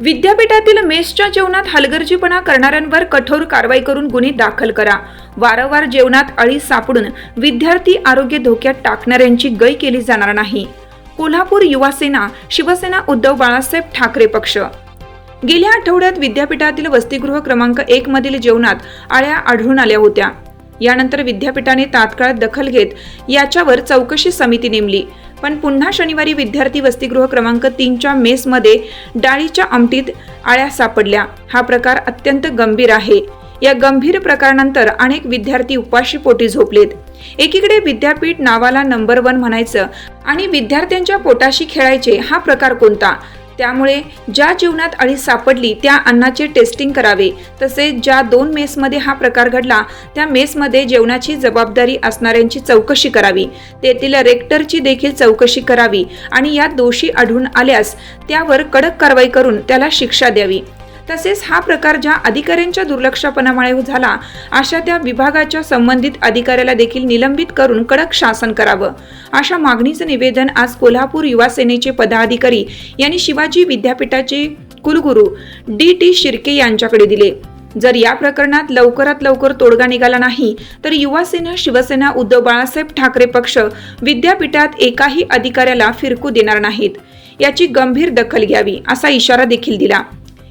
विद्यापीठातील मेसच्या जेवणात हलगर्जीपणा करणाऱ्यांवर कठोर कारवाई करून गुन्हे दाखल करा. वारंवार जेवणात अळी सापडून विद्यार्थी आरोग्य धोक्यात टाकणाऱ्यांची गय केली जाणार नाही. कोल्हापूर युवा सेना शिवसेना उद्धव बाळासाहेब ठाकरे पक्ष. गेल्या आठवड्यात विद्यापीठातील वसतिगृह क्रमांक एक मधील जेवणात आळ्या आढळून आल्या होत्या. यानंतर विद्यापीठाने तात्काळ दखल घेत याच्यावर चौकशी समिती नेमली. पण पुन्हा शनिवारी विद्यार्थी वसतिगृह क्रमांक तीनच्या मेसमध्ये डाळीच्या आमटीत आळ्या सापडल्या. हा प्रकार अत्यंत गंभीर आहे. या गंभीर प्रकारानंतर अनेक विद्यार्थी उपाशी पोटी झोपलेत. एकीकडे विद्यापीठ नावाला नंबर वन म्हणायचं आणि विद्यार्थ्यांच्या पोटाशी खेळायचे हा प्रकार कोणता? त्यामुळे ज्या जेवणात अळी सापडली त्या अन्नाचे टेस्टिंग करावे. तसेच ज्या दोन मेसमध्ये हा प्रकार घडला त्या मेसमध्ये जेवणाची जबाबदारी असणाऱ्यांची चौकशी करावी. तेथील रेक्टरची देखील चौकशी करावी आणि यात दोषी आढळून आल्यास त्यावर कडक कारवाई करून त्याला शिक्षा द्यावी. तसेच हा प्रकार ज्या अधिकाऱ्यांच्या दुर्लक्षपणामुळे झाला अशा त्या विभागाच्या संबंधित अधिकाऱ्याला देखील निलंबित करून कडक शासन करावं. अशा मागणीचं निवेदन आज कोल्हापूर युवा सेनेचे पदाधिकारी यांनी शिवाजी विद्यापीठाचे कुलगुरू डी टी शिर्के यांच्याकडे दिले. जर या प्रकरणात लवकरात लवकर तोडगा निघाला नाही तर युवा सेना शिवसेना उद्धव बाळासाहेब ठाकरे पक्ष विद्यापीठात एकाही अधिकाऱ्याला फिरकू देणार नाहीत. याची गंभीर दखल घ्यावी असा इशारा देखील दिला.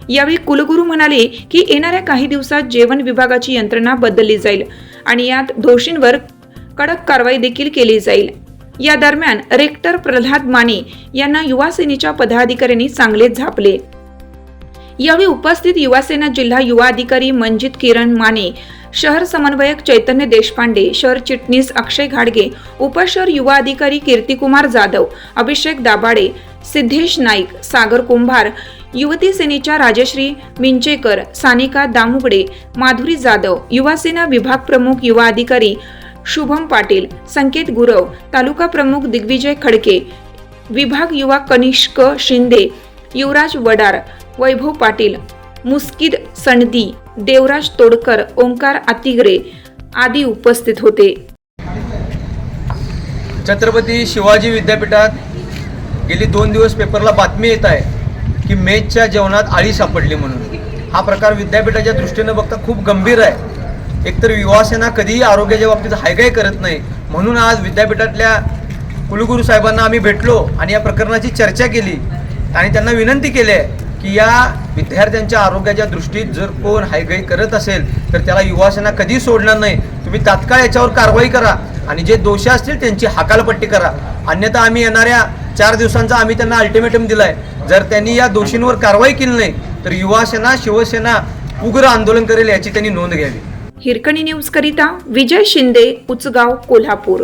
यावेळी कुलगुरू म्हणाले की येणाऱ्या काही दिवसात जेवण विभागाची यंत्रणा बदलली जाईल आणि यात दोषींवर कडक कारवाई देखील केली जाईल. या दरम्यान रेक्टर प्रल्हाद माने यांना युवासेनेच्या पदाधिकाऱ्यांनी चांगले झापले. यावेळी उपस्थित युवासेना जिल्हा युवा अधिकारी मंजित किरण माने शहर समन्वयक चैतन्य देशपांडे शहर चिटणीस अक्षय घाडगे उपशहर युवा अधिकारी कीर्तिकुमार जाधव अभिषेक दाभाडे सिद्धेश नाईक सागर कुंभार युवती सेनेच्या राजश्री मिंचेकर सानिका दामुगडे माधुरी जाधव युवासेना विभाग प्रमुख युवा अधिकारी शुभम पाटील संकेत गुरव तालुका प्रमुख दिग्विजय खडके विभाग युवा कनिष्क शिंदे युवराज वडार वैभव पाटील मुस्किद सणदी देवराज तोडकर ओंकार आतिगरे आदी उपस्थित होते. छत्रपती शिवाजी विद्यापीठात गेली दोन दिवस पेपरला बातमी येत आहे की मेजच्या जेवणात आळी सापडली म्हणून. हा प्रकार विद्यापीठाच्या दृष्टीनं बघता खूप गंभीर आहे. एकतर युवासेना कधीही आरोग्याच्या बाबतीत हायगाय करत नाही म्हणून आज विद्यापीठातल्या कुलगुरू साहेबांना आम्ही भेटलो आणि या प्रकरणाची चर्चा केली आणि त्यांना विनंती केली आहे की या विद्यार्थ्यांच्या आरोग्याच्या दृष्टीत जर कोण हायगाई करत असेल तर त्याला युवासेना कधी सोडणार नाही. तुम्ही तात्काळ याच्यावर कारवाई करा आणि जे दोषी असतील त्यांची हकालपट्टी करा. अन्यथा आम्ही येणाऱ्या चार दिवसांचा आम्ही त्यांना अल्टिमेटम दिलाय. जर त्यांनी या दोषींवर कारवाई केली नाही तर युवासेना शिवसेना उग्र आंदोलन करेल याची त्यांनी नोंद घ्यावी. हिरकणी न्यूज करिता विजय शिंदे उचगाव कोल्हापूर.